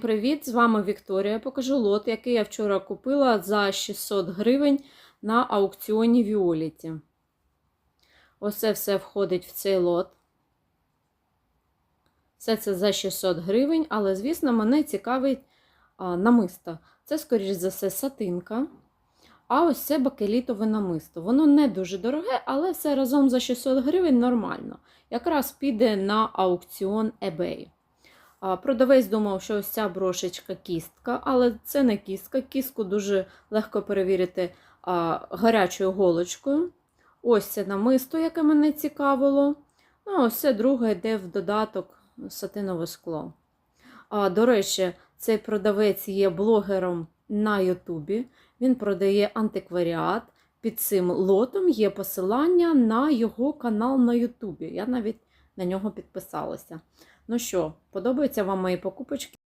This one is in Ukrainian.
Привіт! З вами Вікторія. Покажу лот, який я вчора купила за 600 гривень на аукціоні Віоліті. Ось це все входить в цей лот. Все це за 600 гривень, але, звісно, мене цікавить намисто. Це, скоріш за все, сатинка. А ось це бакелітове намисто. Воно не дуже дороге, але все разом за 600 гривень нормально. Якраз піде на аукціон eBay. Продавець думав, що ось ця брошечка кістка, але це не кістка. Кістку дуже легко перевірити гарячою голочкою. Ось це намисто, яке мене цікавило. Ну, ось це друге йде в додаток сатинове скло. А, До речі, цей продавець є блогером на Ютубі. Він продає антикваріат. Під цим лотом є посилання на його канал на Ютубі. Я навіть на нього підписалася. Ну що, подобаються вам мої покупочки?